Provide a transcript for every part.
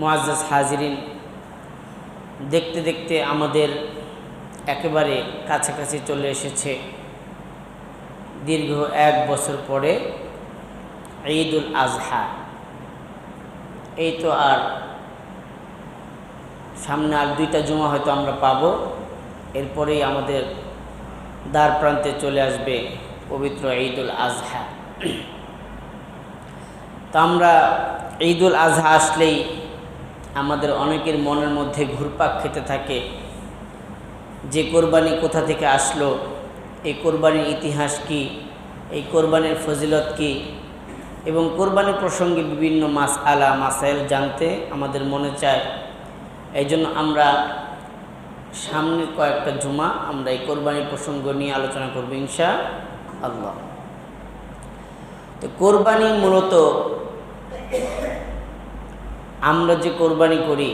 মোয়াজ্জাজ হাজিরিন দেখতে দেখতে আমাদের একেবারে কাছাকাছি চলে এসেছে। দীর্ঘ এক বছর পরে ঈদুল আজহা। এই তো আর সামনে আর দুইটা জুমা হয়তো আমরা পাবো। এরপরেই আমাদের দ্বার প্রান্তে চলে আসবে পবিত্র ঈদুল আজহা। তো আমরা ঈদুল আজহা আসলেই আমাদের অনেকের মনের মধ্যে ঘুরপাক খেতে থাকে। যে কোরবানি কোথা থেকে আসলো? এই কোরবানির ইতিহাস কি? এই কোরবানির ফজিলত কি? এবং কোরবানি প্রসঙ্গে বিভিন্ন মাস আলা, মাসাইল জানতে আমাদের মনে চায়। এই জন্য আমরা সামনের কয়েকটা জুমা আমরা এই কোরবানি প্রসঙ্গ নিয়ে আলোচনা করব ইনশা আল্লাহ। তো কোরবানি মূলত আমরা যে কোরবানি করি,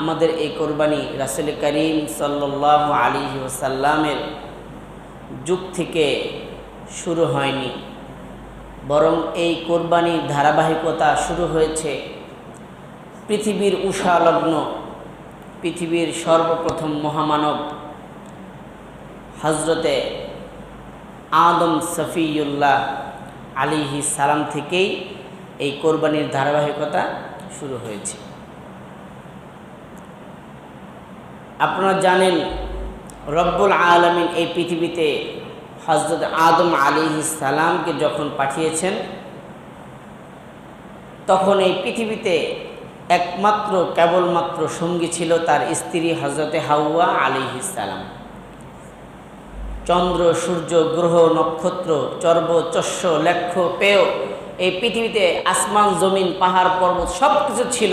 আমাদের এই কোরবানি রাসুল করিম সাল্লাহ আলী ওসাল্লামের যুগ থেকে শুরু হয়নি। বরং এই কোরবানির ধারাবাহিকতা শুরু হয়েছে পৃথিবীর উষালগ্ন পৃথিবীর সর্বপ্রথম মহামানব হজরতে আদম সফিউল্লাহ আলিহি সালাম থেকেই এই কোরবানির ধারাবাহিকতা শুরু হয়েছে। আপনারা জানেন, রব্বুল আলমিন এই পৃথিবীতে হজরত আদম আলী সালামকে যখন পাঠিয়েছেন, তখন এই পৃথিবীতে একমাত্র, কেবলমাত্র সঙ্গী ছিল তার স্ত্রী হজরতে হাউয়া আলী সালাম। চন্দ্র, সূর্য, গ্রহ, নক্ষত্র, চর্ব, চস্য, লেখ্য, পেয় এই পৃথিবীতে আসমান, জমিন, পাহাড়, পর্বত সব কিছু ছিল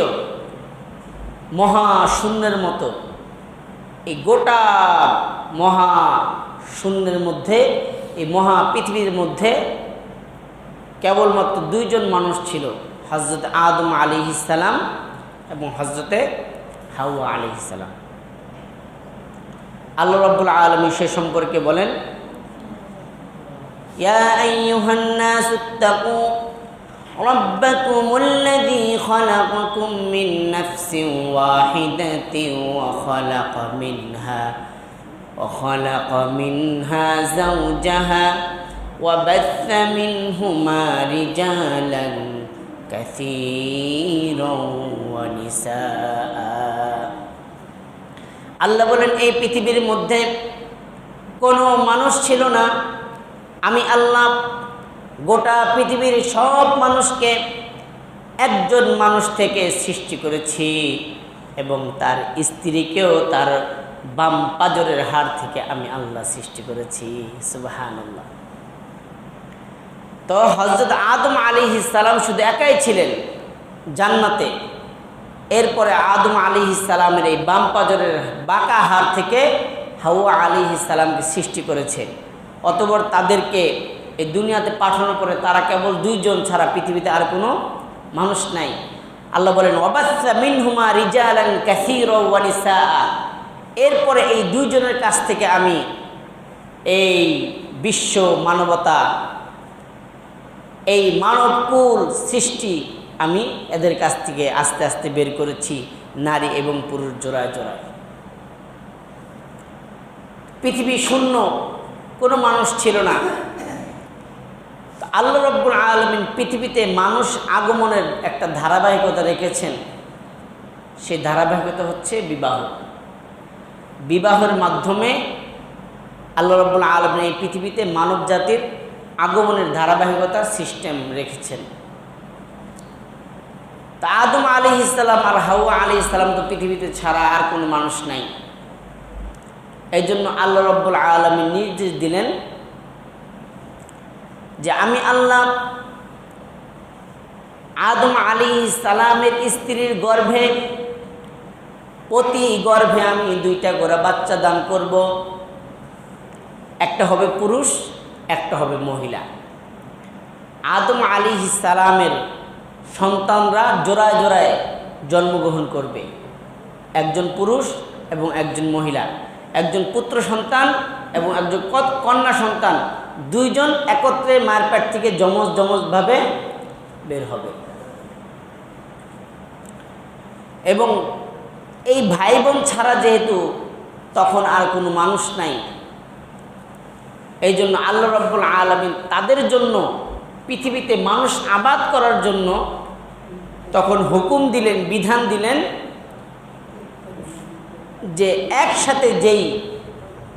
মহা শূন্যের মতো। এই গোটা মহা শূন্যের মধ্যে, এই মহা পৃথিবীর মধ্যে কেবলমাত্র দুইজন মানুষ ছিল হজরত আদম আলি ইসালাম এবং হজরতে হাওয়া আলি ইসালাম আল্লাহ রব্বুল আলমী সে সম্পর্কে বলেন ربكم الذي خلقكم من نفس واحدة وخلق منها وخلق منها زوجها وبث منهما رجالا كثيرا ونساء আল্লাহ বলেন এই পৃথিবীর মধ্যে কোনো মানুষ ছিল না আমি আল্লাহ গোটা পৃথিবীর সব মানুষকে একজন মানুষ থেকে সৃষ্টি করেছি এবং তার স্ত্রীকেও তার বাম পাজরের হাড় থেকে আমি আল্লাহ সৃষ্টি করেছি। আল্লাহ তো হজরত আদম আলী ইসালাম শুধু একাই ছিলেন জান্নাতে। এরপরে আদম আলী ইসালামের এই বাম পাজরের বাঁকা হাড় থেকে হাওয়া আলী ইসালামকে সৃষ্টি করেছে। অতবর তাদেরকে এই দুনিয়াতে পাঠানোর পরে তারা কেবল দুইজন ছাড়া পৃথিবীতে আর কোনো মানুষ নাই। আল্লাহ বলেন অবাসা মিনহুমা রিজালান ক্যাসির ওয়ানিসা এরপরে এই দুইজনের কাছ থেকে আমি এই বিশ্ব মানবতা, এই মানবকুল সৃষ্টি আমি এদের কাছ থেকে আস্তে আস্তে বের করেছি, নারী এবং পুরুষ জোড়ায় জোড়ায়। পৃথিবী শূন্য, কোনো মানুষ ছিল না। আল্লাহ রব্বুল আলমিন পৃথিবীতে মানুষ আগমনের একটা ধারাবাহিকতা রেখেছেন। সেই ধারাবাহিকতা হচ্ছে বিবাহ। বিবাহের মাধ্যমে আল্লাহ রব্বুল আলমিন এই পৃথিবীতে মানব জাতির আগমনের ধারাবাহিকতা সিস্টেম রেখেছেন। তা আদম আলী ইসলাম আর হাওয়া আলী ইসলাম তো পৃথিবীতে ছাড়া আর কোনো মানুষ নাই। এই জন্য আল্লাহ রব্বুল আলমী নির্দেশ দিলেন যে আমি আল্লাহ আদম আলী সালামের স্ত্রীর গর্ভে, প্রতি গর্ভে আমি দুইটা করে বাচ্চা দান করব। একটা হবে পুরুষ, একটা হবে মহিলা। আদম আলী সালামের সন্তানরা জোড়ায় জোড়ায় জন্মগ্রহণ করবে। একজন পুরুষ এবং একজন মহিলা। একজন পুত্র সন্তান এবং একজন কন্যা সন্তান দুইজন একত্রে মায়ের পেট থেকে জমজ জমজভাবে বের হবে। এবং এই ভাই বোন ছাড়া যেহেতু তখন আর কোনো মানুষ নাই এই জন্য আল্লাহ রব্বুল আলমিন তাদের জন্য পৃথিবীতে মানুষ আবাদ করার জন্য তখন হুকুম দিলেন, বিধান দিলেন যে একসাথে যেই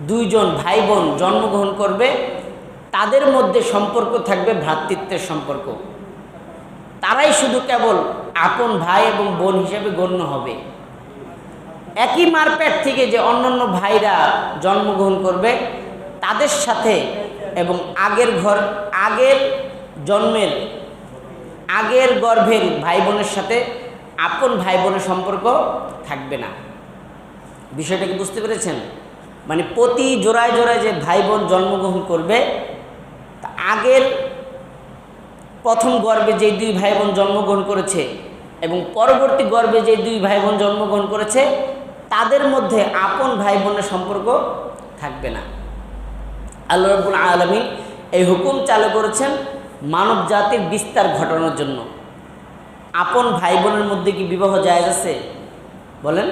দুইজন ভাই বোন জন্মগ্রহণ করবে তাদের মধ্যে সম্পর্ক থাকবে, ভ্রাতৃত্বের সম্পর্ক। তারাই শুধু কেবল আপন ভাই এবং বোন হিসেবে গণ্য হবে। একই মারপেট থেকে যে অন্যান্য ভাইরা জন্মগ্রহণ করবে, তাদের সাথে এবং আগের ঘর, আগের জন্মের, আগের গর্ভের ভাই বোনের সাথে আপন ভাই বোনের সম্পর্ক থাকবে না। বিষয়টা কি বুঝতে পেরেছেন? মানে প্রতি জোড়ায় জোড়ায় যে ভাই বোন জন্মগ্রহণ করবে আগের প্রথম গর্ভে যে দুই ভাই বোন জন্মগ্রহণ করেছে এবং পরবর্তী গর্বে যে দুই ভাই বোন জন্মগ্রহণ করেছে, তাদের মধ্যে আপন ভাই বোনের সম্পর্ক থাকবে না। আল্লাহ রব্বুল আলমিন এই হুকুম চালু করেছেন মানব জাতির বিস্তার ঘটানোর জন্য। আপন ভাই বোনের মধ্যে কি বিবাহ জায়েজ আছে? বলেন।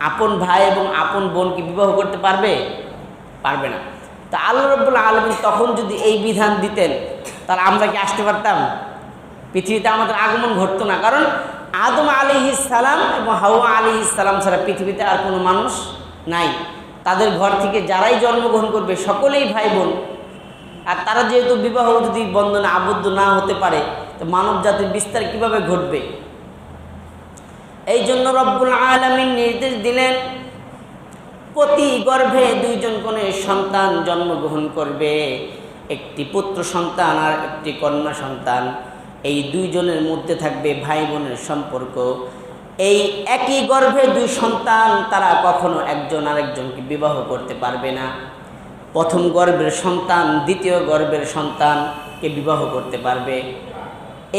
আপন ভাই এবং আপন বোন কি বিবাহ করতে পারবে? পারবে না। তা আল্লাহ রব্বুল আলমিন তখন যদি এই বিধান দিতেন, তাহলে আমরা কি আসতে পারতাম? পৃথিবীতে আমাদের আগমন ঘটতো না। কারণ আদম আলী সালাম এবং হাওয়া আলী সালাম ছাড়া পৃথিবীতে আর কোনো মানুষ নাই। তাদের ঘর থেকে যারাই জন্মগ্রহণ করবে, সকলেই ভাই বোন আর তারা যেহেতু বিবাহ যদি বন্ধনে আবদ্ধ না হতে পারে, তো মানব জাতির বিস্তার কীভাবে ঘটবে? এই জন্য রব্বুল আলমিন নির্দেশ দিলেন প্রতি গর্ভে দুইজন কোনে সন্তান জন্মগ্রহণ করবে। একটি পুত্র সন্তান আর একটি কন্যা সন্তান। এই দুইজনের মধ্যে থাকবে ভাই বোনের সম্পর্ক। এই একই গর্ভে দুই সন্তান তারা কখনো একজন আরেকজনকে বিবাহ করতে পারবে না। প্রথম গর্ভের সন্তান দ্বিতীয় গর্ভের সন্তানকে বিবাহ করতে পারবে।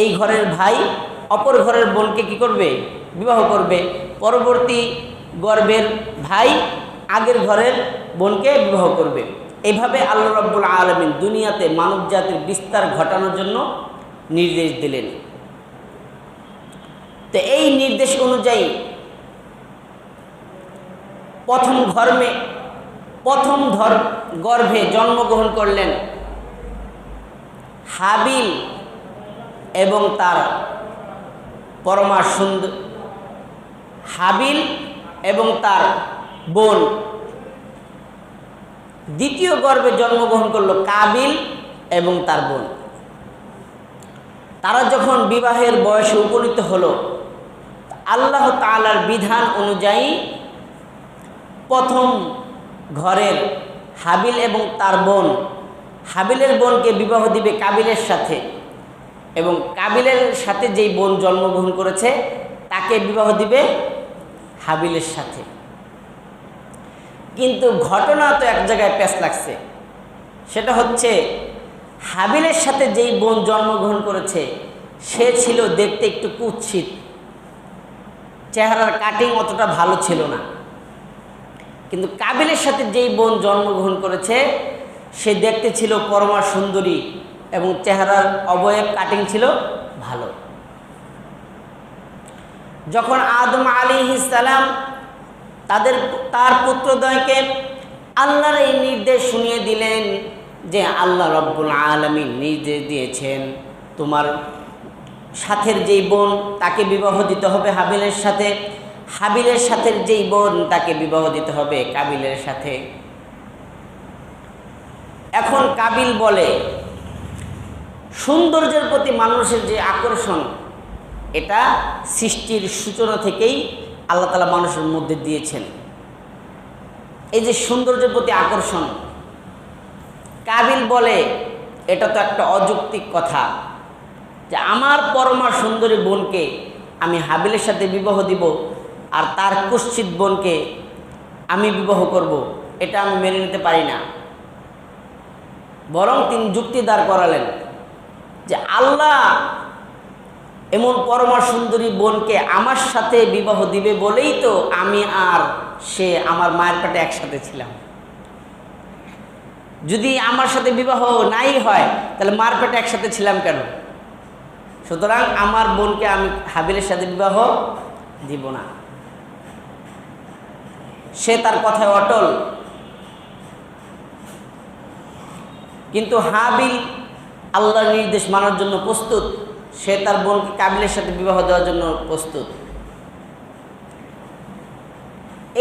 এই ঘরের ভাই অপর ঘরের বোনকে কি করবে? বিবাহ করবে। পরবর্তী গর্ভের ভাই আগের ঘরের বোনকে বিবাহ করবে। এভাবে আল্লাহ রব্বুল আলমিন দুনিয়াতে মানব জাতির বিস্তার ঘটানোর জন্য নির্দেশ দিলেন। তো এই নির্দেশ অনুযায়ী প্রথম ধর্মে, প্রথম ধর, গর্ভে জন্মগ্রহণ করলেন হাবিল এবং তার পরমা সুন্দর হাবিল এবং তার বোন, দ্বিতীয় গর্ভে জন্মগ্রহণ করল কাবিল এবং তার বোন। তারা যখন বিবাহের বয়সে উপনীত হলো, আল্লাহ তালার বিধান অনুযায়ী প্রথম ঘরের হাবিল এবং তার বোন, হাবিলের বোনকে বিবাহ দিবে কাবিলের সাথে এবং কাবিলের সাথে যেই বোন জন্মগ্রহণ করেছে, তাকে বিবাহ দিবে হাবিলের সাথে। কিন্তু ঘটনা তো এক জায়গায় প্যাঁচ লাগছে। সেটা হচ্ছে, হাবিলের সাথে যেই বোন জন্মগ্রহণ করেছে, সে ছিল দেখতে একটু কুৎসিত। চেহারার কাটিং অতটা ভালো ছিল না। কিন্তু কাবিলের সাথে যেই বোন জন্মগ্রহণ করেছে, সে দেখতে ছিল পরমা সুন্দরী এবং চেহারার অবয়ব কাটিং ছিল ভালো। যখন আদম আলী ইসালাম তাদের তার পুত্রদ্বয়কে আল্লাহর এই নির্দেশ শুনিয়ে দিলেন যে আল্লাহ রব্বুল আলমী নির্দেশ দিয়েছেন, তোমার সাথের যেই বোন তাকে বিবাহ দিতে হবে হাবিলের সাথে হাবিলের সাথে যেই বোন তাকে বিবাহ দিতে হবে কাবিলের সাথে। এখন কাবিল বলে, সৌন্দর্যের প্রতি মানুষের যে আকর্ষণ, এটা সৃষ্টির সূচনা থেকেই আল্লাহ তালা মানুষের মধ্যে দিয়েছেন। এই যে সৌন্দর্যের প্রতি আকর্ষণ, কাবিল বলে, এটা তো একটা অযৌক্তিক কথা যে আমার পরমা সুন্দরী বোনকে আমি হাবিলের সাথে বিবাহ দিব আর তার কুশ্চিত বোনকে আমি বিবাহ করব, এটা আমি মেনে নিতে পারি না। বরং তিনি যুক্তি দাঁড় করালেন যে আল্লাহ এমন পরমা সুন্দরী বোনকে আমার সাথে বিবাহ দিবে বলেই তো আমি আর সে আমার মায়ের পেটে একসাথে ছিলাম। যদি আমার সাথে বিবাহ নাই হয়, তাহলে মার পেটে একসাথে ছিলাম কেন? সুতরাং আমার বোনকে আমি হাবিলের সাথে বিবাহ দিব না। সে তার কথায় অটল। কিন্তু হাবিল আল্লাহর নির্দেশ মানার জন্য প্রস্তুত। সে তার বোনকে কাবিলের সাথে বিবাহ দেওয়ার জন্য প্রস্তুত।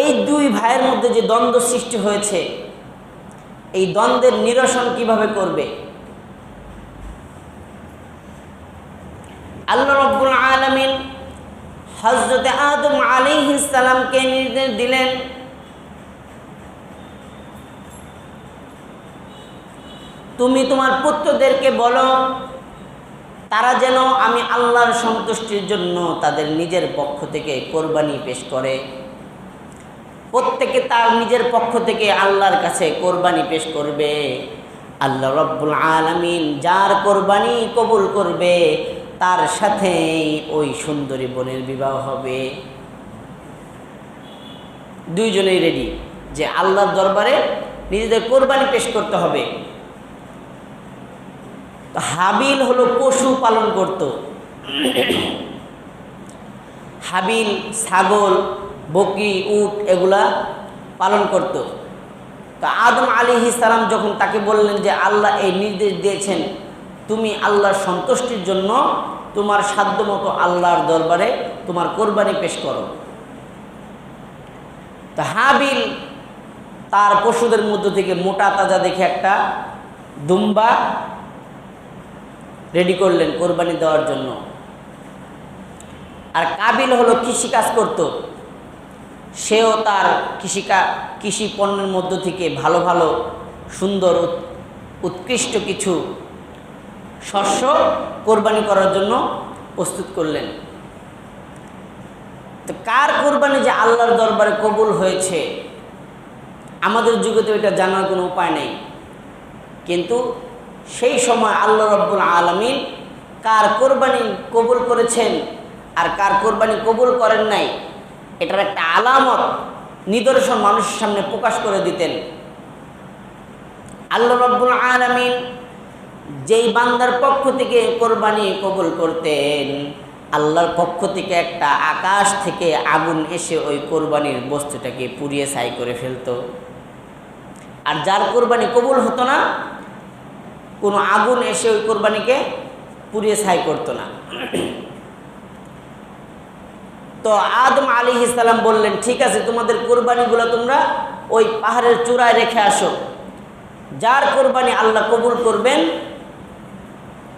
এই দুই ভাইয়ের মধ্যে যে দ্বন্দ্ব সৃষ্টি হয়েছে, এই দ্বন্দ্বের নিরসন কীভাবে করবে? আল্লাহ রব্বুল আলমিন হজরতে আদম আলিহিস সালামকে নির্দেশ দিলেন, তুমি তোমার পুত্রদেরকে বলো তারা যেন আমি আল্লাহর সন্তুষ্টির জন্য তাদের নিজের পক্ষ থেকে কোরবানি পেশ করে। প্রত্যেকে তার নিজের পক্ষ থেকে আল্লাহর কাছে কোরবানি পেশ করবে। আল্লাহ রব্বুল আলমিন যার কোরবানি কবুল করবে, তার সাথেই ওই সুন্দরী বোনের বিবাহ হবে। দুইজনেই রেডি যে আল্লাহর দরবারে নিজেদের কোরবানি পেশ করতে হবে। হাবিল হলো পশু পালন করত। হাবিল, ছাগল বকি উট এগুলা পালন করত। তো আদম আলী ইসালাম যখন তাকে বললেন যে আল্লাহ এই নির্দেশ দিয়েছেন, তুমি আল্লাহর সন্তুষ্টির জন্য তোমার সাধ্যমতো আল্লাহর দরবারে তোমার কোরবানি পেশ করো। তো হাবিল তার পশুদের মধ্য থেকে মোটা তাজা দেখে একটা দুম্বা রেডি করলেন কোরবানি দেওয়ার জন্য। আর কাবিল হলো কৃষিকাজ করত। সেও তার কৃষিকা, কৃষি পণ্যের মধ্য থেকে ভালো ভালো, সুন্দর উৎকৃষ্ট কিছু শস্য কোরবানি করার জন্য প্রস্তুত করলেন। তো কার কোরবানি যে আল্লাহর দরবারে কবুল হয়েছে, আমাদের যুগে তো এটা জানার কোনো উপায় নেই। কিন্তু সেই সময় আল্লাহ রব্বুল আলমিন কার কোরবানি কবুল করেছেন আর কার কোরবানি কবুল করেন নাই, এটার একটা আলামত, নিদর্শন মানুষের সামনে প্রকাশ করে দিতেন। আল্লাহ রব্বুল আলমিন যেই বান্দার পক্ষ থেকে কোরবানি কবুল করতেন, আল্লাহর পক্ষ থেকে একটা আকাশ থেকে আগুন এসে ওই কোরবানির বস্তুটাকে পুড়িয়ে ছাই করে ফেলতো। আর যার কোরবানি কবুল হতো না কোনো আগুন এসে ওই কোরবানিকে পুড়িয়ে ছাই করতো না। তো আদম আলী ইসলাম বললেন, ঠিক আছে, তোমাদের কোরবানিগুলো তোমরা ওই পাহাড়ের চূড়ায় রেখে আসো। যার কোরবানি আল্লাহ কবুল করবেন,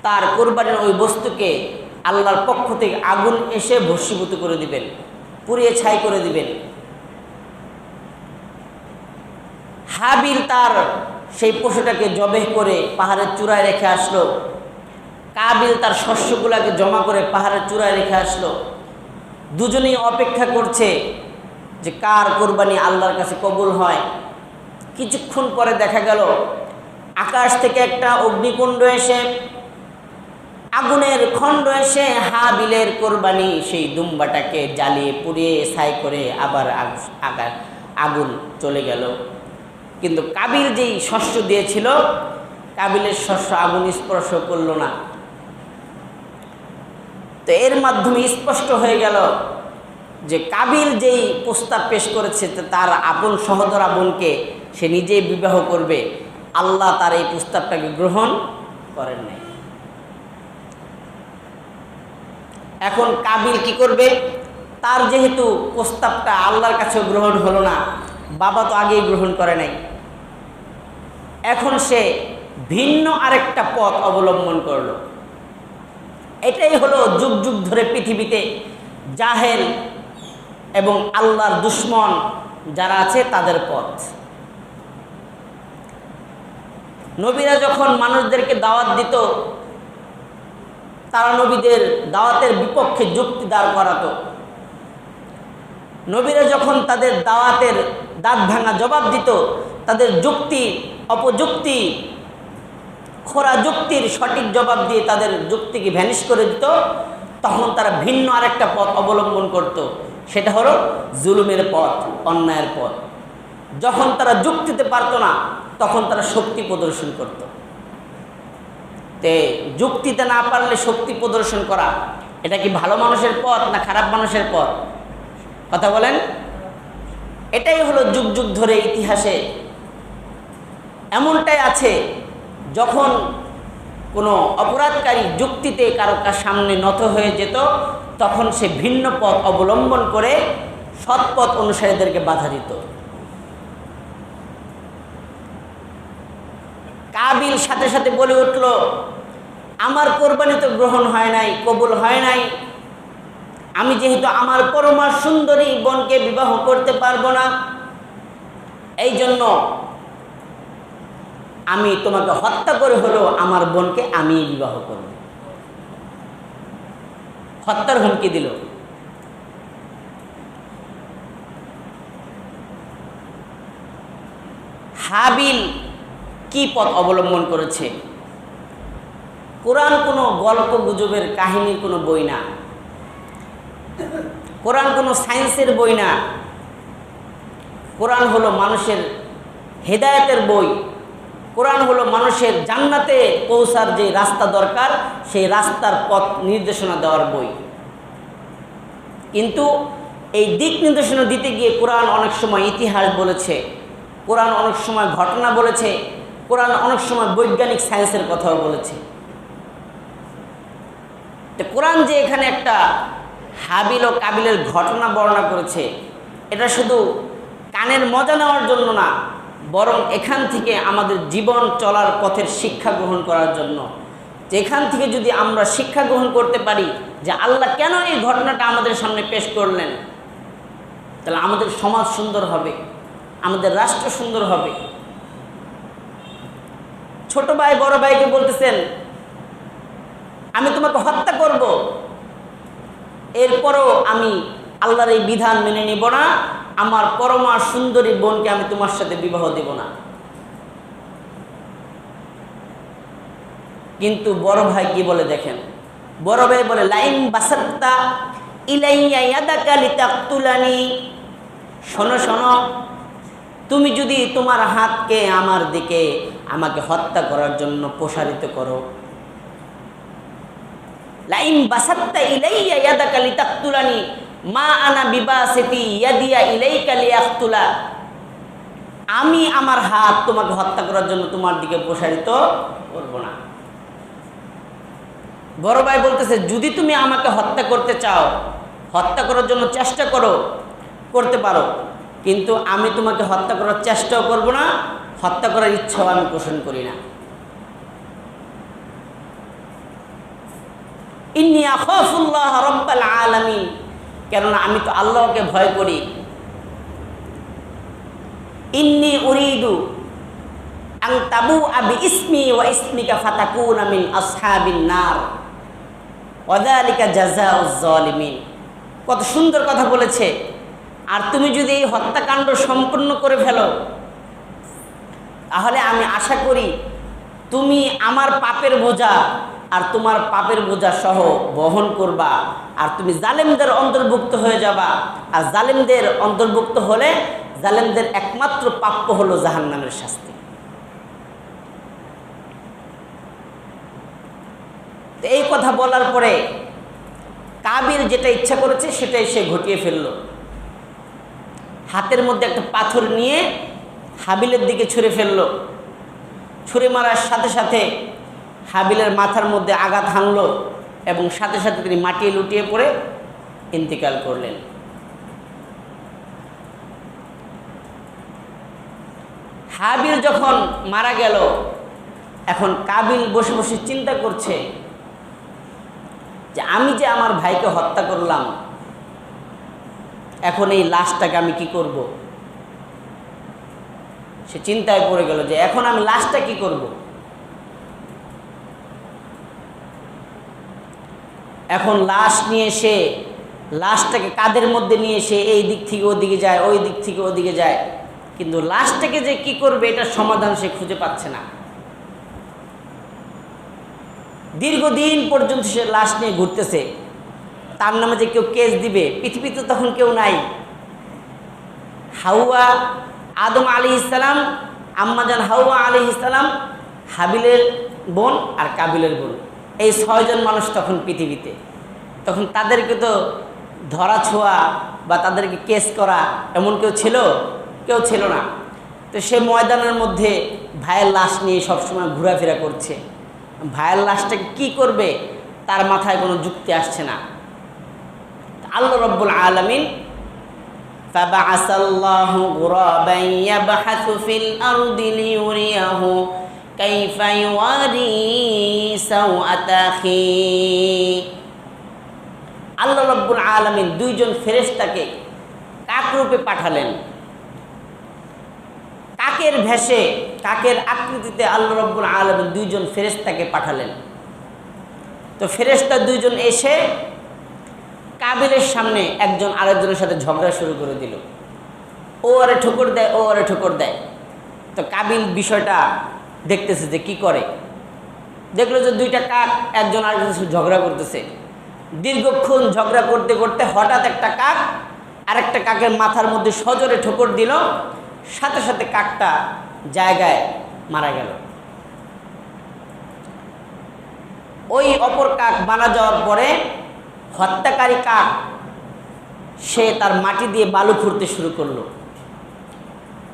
তার কোরবানির ওই বস্তুকে আল্লাহর পক্ষ থেকে আগুন এসে ভস্মীভূত করে দিবেন, পুড়িয়ে ছাই করে দিবেন। হাবিল তার সেই পশুটাকে জবে করে পাহাড়ের চূড়ায় রেখে আসলো। কাবিল তার শস্যগুলাকে জমা করে পাহাড়ের চূড়ায় রেখে আসলো। দুজনেই অপেক্ষা করছে যে কার কোরবানি আল্লাহর কাছে কবুল হয়। কিছুক্ষণ পরে দেখা গেল, আকাশ থেকে একটা অগ্নিকুণ্ড এসে, আগুনের খণ্ড এসে হাবিলের কোরবানি সেই দুম্বাটাকে জ্বালিয়ে পুড়িয়ে ছাই করে আবার আগুন চলে গেল। কিন্তু কাবিল যেই শস্য দিয়েছিল, কাবিলের শস্য আগুন স্পর্শ করল না। তো এর মাধ্যমে স্পষ্ট হয়ে গেল যে কাবিল যেই প্রস্তাব পেশ করেছে তার আপন সহদর বোনকে সে নিজেই বিবাহ করবে। আল্লাহ তার এই প্রস্তাবটাকে গ্রহণ করেন নাই। এখন কাবিল কি করবে? তার যেহেতু প্রস্তাবটা আল্লাহর কাছেও গ্রহণ হলো না বাবা তো আগেই গ্রহণ করে নাই। এখন সে ভিন্ন আরেকটা পথ অবলম্বন করল। এটাই হলো যুগ যুগ ধরে পৃথিবীতে জাহেল এবং আল্লাহর দুশ্মন যারা আছে তাদের পথ। নবীরা যখন মানুষদেরকে দাওয়াত দিত, তারা নবীদের দাওয়াতের বিপক্ষে যুক্তি দাঁড় করাতো। নবীরা যখন তাদের দাওয়াতের দাঁত ভাঙা জবাব দিত, তাদের যুক্তি, অপযুক্তি, খোরা যুক্তির সঠিক জবাব দিয়ে তাদের যুক্তিকে ভ্যানিশ করে দিত, তখন তারা ভিন্ন আরেকটা পথ অবলম্বন করত। সেটা হলো জুলুমের পথ, অন্যায়ের পথ যখন তারা যুক্তিতে পারত না, তখন তারা শক্তি প্রদর্শন করত। তে যুক্তিতে না পারলে শক্তি প্রদর্শন করা, এটা কি ভালো মানুষের পথ না খারাপ মানুষের পথ কথা বলেন? এটাই হলো যুগ যুগ ধরে ইতিহাসে। এমনটাই আছে যখন কোনো অপরাধকারী যুক্তিতে কারও কার সামনে নত হয়ে যেত, তখন সে ভিন্ন পথ অবলম্বন করে সৎ পথ অনুসারীদেরকে বাধা দিত। কাবিল সাথে সাথে বলে উঠল, আমার কোরবানি তো গ্রহণ হয় নাই, কবুল হয় নাই। আমি যেহেতু আমার পরমা সুন্দরী বোনকে বিবাহ করতে পারব না এই জন্য আমি তোমাকে হত্যা করে হলেও আমার বোনকে আমি বিবাহ করব। হত্যার হুমকি দিল। হাবিল কি পথ অবলম্বন করেছে? কোরআন কোনো গল্প গুজবের কাহিনীর কোনো বই না। কোরআন কোনো সায়েন্সের বই না। কোরআন হলো মানুষের হেদায়তের বই। কোরআন হলো মানুষের জান্নাতে পৌঁছার যে রাস্তা দরকার, সেই রাস্তার পথ নির্দেশনা দেওয়ার বই। কিন্তু এই দিক নির্দেশনা দিতে গিয়ে কোরআন অনেক সময় ইতিহাস বলেছে, কোরআন অনেক সময় ঘটনা বলেছে, কোরআন অনেক সময় বৈজ্ঞানিক সায়েন্সের কথাও বলেছে। কোরআন যে এখানে একটা হাবিল ও কাবিলের ঘটনা বর্ণনা করেছে। এটা শুধু কানের মজা নেওয়ার জন্য না, বরং এখান থেকে আমাদের জীবন চলার পথের শিক্ষা গ্রহণ করার জন্য। যেখান থেকে যদি আমরা শিক্ষা গ্রহণ করতে পারি যে আল্লাহ কেন এই ঘটনাটা আমাদের সামনে পেশ করলেন, তাহলে আমাদের সমাজ সুন্দর হবে, আমাদের রাষ্ট্র সুন্দর হবে। ছোট ভাই, বড় ভাইকে বলতেছেন, আমি তোমাকে হত্যা করব। এরপরও আমি আল্লাহর এই বিধান মেনে নিব না, আমার পরমা সুন্দরী বোনকে আমি তোমার সাথে বিবাহ দেব না। কিন্তু বড় ভাই কি বলে দেখেন? বড় ভাই বলে, লাইন বাসাত্তা ইলাইয়া ইয়াদাকা লিতাকতুলানি। শোনো শোনো, তুমি যদি তোমার হাতকে আমার দিকে আমাকে হত্যা করার জন্য প্রসারিত করো লাইন বাসাত্তা ইলাইয়া ইয়াদাকা লিতাকতুলানি, মা আনা বিবাসিতি ইয়াদিয়া ইলাইকা লিয়াকতুলা। আমি আমার হাত তোমাকে হত্যা করার জন্য তোমার দিকে প্রসারিত করব না। বড় ভাই বলতেছে, যদি তুমি আমাকে হত্যা করতে চাও, হত্যা করার জন্য চেষ্টা করো, করতে পারো। কিন্তু আমি তোমাকে হত্যা করার চেষ্টাও করব না, হত্যা করার ইচ্ছাও আমি পোষণ করি না। ইন্নি কেননা আমি তো আল্লাহকে ভয় করি। ইন্নি উরিদু আং তাবু কত সুন্দর কথা বলেছে। আর তুমি যদি এই হত্যাকাণ্ড সম্পূর্ণ করে ফেলো, তাহলে আমি আশা করি তুমি আমার পাপের বোঝা আর তোমার পাপের বোঝা সহ বহন করবা। আর তুমি জালেমদের অন্তর্ভুক্ত হয়ে যাবা। আর জালেমদের অন্তর্ভুক্ত হলে জালেমদের একমাত্র প্রাপ্য হলো জাহান্নামের শাস্তি। এই কথা বলার পরে কাবির যেটা ইচ্ছা করেছে সেটাই সে ঘটিয়ে ফেলল। হাতের মধ্যে একটা পাথর নিয়ে হাবিলের দিকে ছুঁড়ে ফেলল। ছুঁড়ে মারার সাথে সাথে হাবিলের মাথার মধ্যে আঘাত হানল এবং সাথে সাথে তিনি মাটিয়ে লুটিয়ে পড়ে ইন্তিকাল করলেন। হাবিল যখন মারা গেল, এখন কাবিল বসে বসে চিন্তা করছে যে আমি যে আমার ভাইকে হত্যা করলাম, এখন এই লাশটাকে আমি কি করব? সে চিন্তায় পড়ে গেল যে এখন আমি লাশটা কি করব? এখন লাশ নিয়ে সে লাশটাকে কাদের মধ্যে নিয়ে সে এই দিক থেকে ওদিকে যায়, ওই দিক থেকে ওদিকে যায়? কিন্তু লাশটাকে যে কি করবে, এটার সমাধান সে খুঁজে পাচ্ছে না। দীর্ঘদিন পর্যন্ত সে লাশ নিয়ে ঘুরতেছে। তার নামে যে কেউ কেস দিবে, পৃথিবীতে তখন কেউ নাই। হাউয়া আদম আলী ইসলাম আম্মাজান হাউয়া আলী ইসলাম হাবিলের বোন আর কাবিলের বোন। এই ছয়জন মানুষ তখন পৃথিবীতে তখন তাদেরকে তো ধরা ছোঁয়া বা তাদেরকে কেস করা এমন কেউ ছিল কেউ ছিল না তো সে ময়দানের মধ্যে ভাইয়ের লাশ নিয়ে সবসময় ঘোরাফেরা করছে ভাইয়ের লাশটাকে কি করবে তার মাথায় কোনো যুক্তি আসছে না আল্লাহ রব্বুল আলমিন فبعث الله غرابا يبحث في الأرض ليريه كيف يواري سوءة أخيه আল্লাহ রব্বুল আলমিন দুইজন ফেরেশতাকে কাক রূপে পাঠালেন কাকের ভেসে কাকের আকৃতিতে আল্লাহ রব্বুল আলমিন দুইজন ফেরেশতাকে পাঠালেন তো ফেরেশতা দুইজন এসে কাবিলের সামনে একজন আরেকজনের সাথে ঝগড়া শুরু করে দিল ও আরে ঠোকর দেয় ও আরে ঠোকর দেয় তো কাবিল বিষয়টা দেখতেছে যে কি করে। দেখল যে দুইটা কাক, একজন আরেকজনের সাথে ঝগড়া করতেছে। দীর্ঘক্ষণ ঝগড়া করতে করতে হঠাৎ একটা কাক আরেকটা কাকের মাথার মধ্যে সজোরে ঠোকর দিল। সাথে সাথে কাকটা জায়গায় মারা গেল। ওই অপর কাক মারা যাওয়ার পরে হত্যাকারী কাক, সে তার মাটি দিয়ে বালু খুঁড়তে শুরু করল।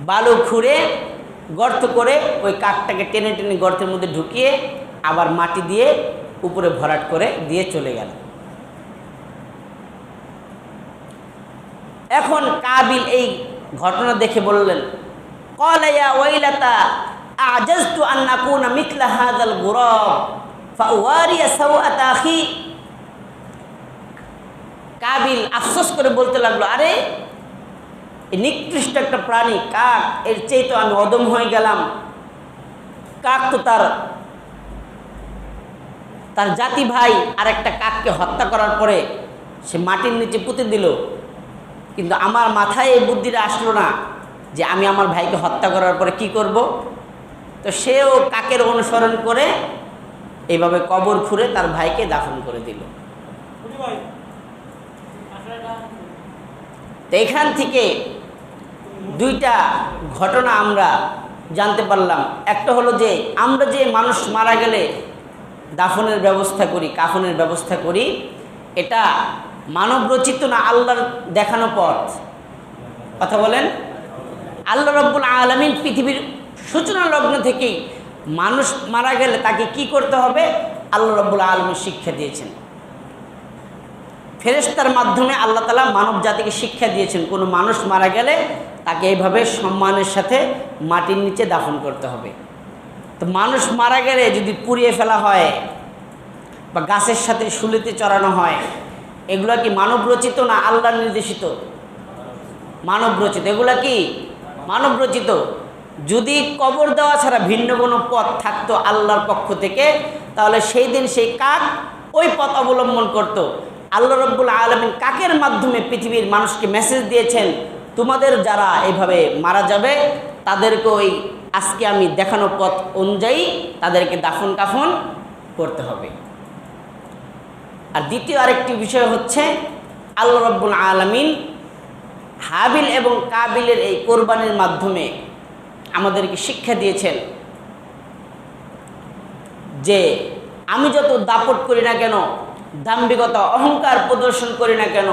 বালু খুঁড়ে গর্ত করে ওই কাকটাকে টেনে টেনে গর্তের মধ্যে ঢুকিয়ে আবার মাটি দিয়ে উপরে ভরাট করে দিয়ে চলে গেল। এখন কাবিল এই ঘটনা দেখে বললেন কলাইয়া ওয়াইলাতা আজাজতু আন মিথলা হাযাল গুরাব ফাওয়ারিয়া সাওআতা আখি। কাবিল আফসোস করে বলতে লাগল, আরে এই নিকৃষ্ট একটা প্রাণী, কাক, এর চেয়ে তো আমি অদম হয়ে গেলাম। কাক তো তার তার জাতি ভাই আর একটা কাককে হত্যা করার পরে সে মাটির নিচে পুঁতে দিল। কিন্তু আমার মাথায় এই বুদ্ধিটা আসলো না যে আমি আমার ভাইকে হত্যা করার পরে কি করব। তো সেও কাকের অনুসরণ করে এইভাবে কবর খুঁড়ে তার ভাইকে দাফন করে দিল। তো এখান থেকে দুইটা ঘটনা আমরা জানতে পারলাম। একটা হলো যে, আমরা যে মানুষ মারা গেলে দাফনের ব্যবস্থা করি, কাফনের ব্যবস্থা করি, এটা মানব রচিত না আল্লাহর দেখানো পথ? কথা বলেন। আল্লাহ রব্বুল আলমিন পৃথিবীর সূচনা লগ্ন থেকেই মানুষ মারা গেলে তাকে কি করতে হবে? আল্লাহ রব্বুল আলমীর শিক্ষা দিয়েছেন। ফেরেস্তার মাধ্যমে আল্লাহ তালা মানব জাতিকে শিক্ষা দিয়েছেন। কোনো মানুষ মারা গেলে তাকে এইভাবে সম্মানের সাথে মাটির নিচে দাফন করতে হবে। তো মানুষ মারা গেলে যদি পুড়িয়ে ফেলা হয় বা গাছের সাথে শুলিতে চড়ানো হয়, এগুলা কি মানব রচিত না আল্লাহ নির্দেশিত? মানব রচিত। এগুলা কি মানব রচিত? যদি কবর দেওয়া ছাড়া ভিন্ন কোনো পথ থাকতো আল্লাহর পক্ষ থেকে, তাহলে সেই দিন সেই কাক ওই পথ অবলম্বন করত। আল্লাহ রব্বুল আলমিন কাকের মাধ্যমে পৃথিবীর মানুষকে মেসেজ দিয়েছেন? তোমাদের যারা এভাবে মারা যাবে, তাদেরকে ওই আজকে আমি দেখানো পথ অনুযায়ী তাদেরকে দাফন কাফন করতে হবে। আর দ্বিতীয় আরেকটি বিষয় হচ্ছে, আল্লাহ রব্বুল আলমিন হাবিল এবং কাবিলের এই কোরবানির মাধ্যমে আমাদেরকে শিক্ষা দিয়েছেন যে, আমি যত দাপট করি না কেন দাম্ভিকতা, অহংকার প্রদর্শন করি না কেন?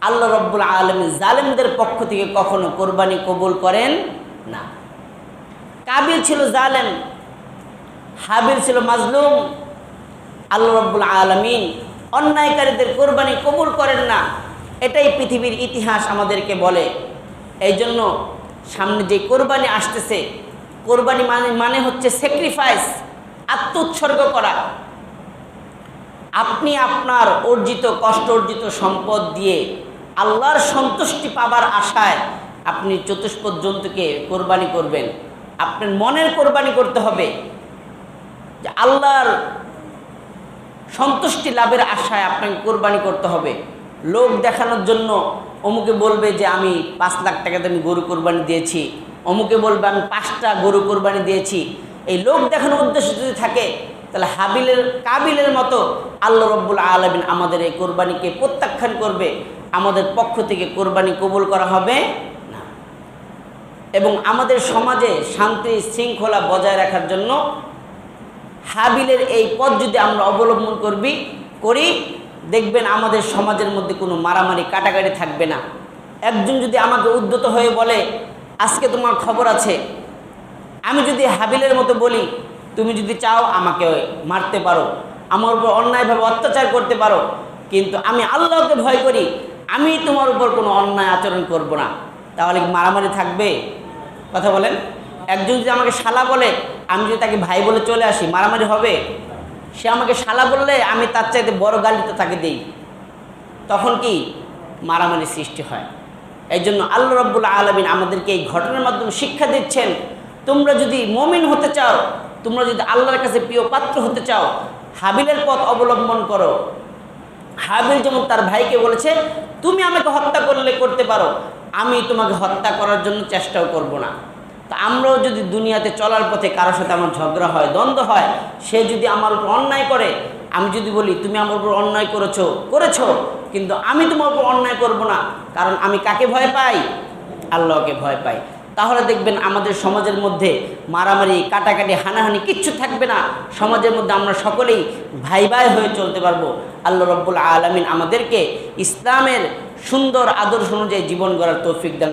আল্লাহ রব্বুল আলমী জালেমদের পক্ষ থেকে কখনো কোরবানি কবুল করেন না। কাবিল ছিল জালেম, হাবিল ছিল মাজলুম। আল্লাহ রব্বুল আলমিন অন্যায়কারীদের কোরবানি কবুল করেন না। এটাই পৃথিবীর ইতিহাস আমাদেরকে বলে। এই জন্য সামনে যে কোরবানি আসতেছে, কোরবানি মানে মানে হচ্ছে স্যাক্রিফাইস আত্মোৎসর্গ করা। আপনি আপনার অর্জিত কষ্ট অর্জিত সম্পদ দিয়ে আল্লাহর সন্তুষ্টি পাবার আশায় আপনি চতুষ্পদ জন্তুকে কোরবানি করবেন। আপনার মনের কোরবানি করতে হবে। যে আল্লাহর সন্তুষ্টি লাভের আশায় আপনাকে কোরবানি করতে হবে। লোক দেখানোর জন্য অমুকে বলবে যে, আমি পাঁচ লাখ টাকাতে আমি গরু কোরবানি দিয়েছি। অমুকে বলবে, আমি পাঁচটা গরু কোরবানি দিয়েছি। এই লোক দেখানোর উদ্দেশ্য যদি থাকে তাহলে হাবিলের, কাবিলের মতো আল্লাহ রব্বুল আলমিন আমাদের এই কোরবানিকে প্রত্যাখ্যান করবে। আমাদের পক্ষ থেকে কোরবানি কবুল করা হবে না। এবং আমাদের সমাজে শান্তি শৃঙ্খলা বজায় রাখার জন্য হাবিলের এই পথ যদি আমরা অবলম্বন করবি, করি, দেখবেন আমাদের সমাজের মধ্যে কোনো মারামারি, কাটাকাটি থাকবে না। একজন যদি আমাকে উদ্যত হয়ে বলে, আজকে তোমার খবর আছে। আমি যদি হাবিলের মতো বলি তুমি যদি চাও আমাকে মারতে পারো, আমার উপর অন্যায়ভাবে অত্যাচার করতে পারো, কিন্তু আমি আল্লাহকে ভয় করি, আমি তোমার উপর কোনো অন্যায় আচরণ করব না। তাহলে মারামারি থাকবে? কথা বলেন। একজন যদি আমাকে শালা বলে, আমি যদি তাকে ভাই বলে চলে আসি, মারামারি হবে? সে আমাকে শালা বললে আমি তার চাইতে বড় গালি তো তাকে দিই। তখন কি? মারামারি সৃষ্টি হয়। এই জন্য আল্লাহ রব্বুল আলমিন আমাদেরকে এই ঘটনার মাধ্যমে শিক্ষা দিচ্ছেন, তোমরা যদি মমিন হতে চাও তোমরা যদি আল্লাহর কাছে প্রিয় পাত্র হতে চাও, হাবিলের পথ অবলম্বন করো। হাবিল যেমন তার ভাইকে বলেছে, তুমি আমাকে হত্যা করলে করতে পারো, আমি তোমাকে হত্যা করার জন্য চেষ্টাও করব না। তা আমরাও যদি দুনিয়াতে চলার পথে কারোর সাথে আমার ঝগড়া হয়, দ্বন্দ্ব হয়, সে যদি আমার উপর অন্যায় করে, আমি যদি বলি, তুমি আমার উপর অন্যায় করেছ করেছ, কিন্তু আমি তোমার উপর অন্যায় করব না, কারণ আমি কাকে ভয় পাই? আল্লাহকে ভয় পাই। তাহলে দেখবেন আমাদের সমাজের মধ্যে মারামারি, কাটাকাটি, হানাহানি কিচ্ছু থাকবে না। সমাজের মধ্যে আমরা সকলেই ভাই ভাই হয়ে চলতে পারব। আল্লাহ রব্বুল আলমিন আমাদেরকে ইসলামের সুন্দর আদর্শ অনুযায়ী জীবন গড়ার তৌফিক দান